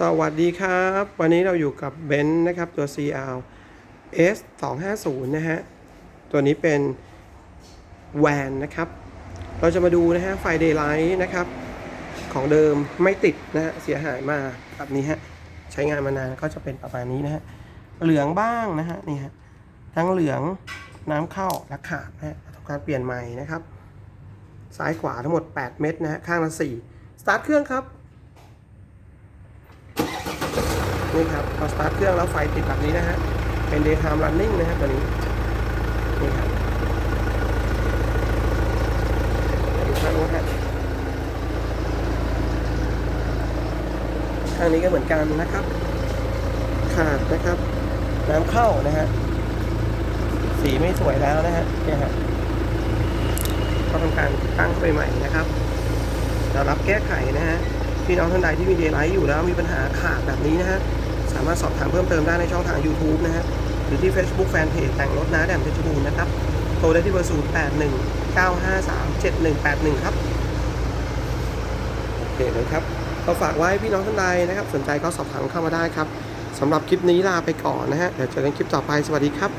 สวัสดีครับ วันนี้เราอยู่กับเบนซ์นะครับ ตัว CR S 2 5 0นะฮะ ตัวนี้เป็นแวนนะครับ เราจะมาดูนะฮะไฟเดย์ไลท์นะครับ ของเดิมไม่ติดนะฮะ เสียหายมาแบบนี้ฮะ ใช้งานมานานก็จะเป็นประมาณนี้นะฮะ เหลืองบ้างนะฮะ นี่ฮะ ทั้งเหลืองน้ำเข้าและขาดนะฮะทำการเปลี่ยนใหม่นะครับ ซ้ายขวาทั้งหมด 8 เม็ดนะฮะ ข้างละ4สตาร์ทเครื่องครับ นี่ครับพอสตาร์ทเครื่องแล้วไฟติดแบบนี้นะฮะ เป็น daytime running นะฮะตัวนี้ นี่ครับดูข้างนู้นฮะข้างนี้ก็เหมือนกันนะครับ ขาดนะครับ น้ำเข้านะฮะ สีไม่สวยแล้วนะฮะ เนี่ยฮะก็ทำการติดตั้งไปใหม่นะครับเรารับแก้ไขนะฮะพี่น้องท่านใดที่มีเดย์ไลท์อยู่แล้วมีปัญหาขาดแบบนี้นะฮะ สามารถสอบถามเพิ่มเติมได้ในช่องทาง YouTube นะฮะ หรือที่ Facebook Fanpage แต่งรถน้าแดมเพชรบูรณ์นะครับ โทรได้ที่เบอร์ 0 8 1 9 5 3 7 1 8 1 ครับ โอเคเลยครับ ก็ฝากไว้พี่น้องท่านใดนะครับ สนใจก็สอบถามเข้ามาได้ครับสำหรับคลิปนี้ลาไปก่อนนะฮะ เดี๋ยวเจอกันคลิปต่อไป สวัสดีครับ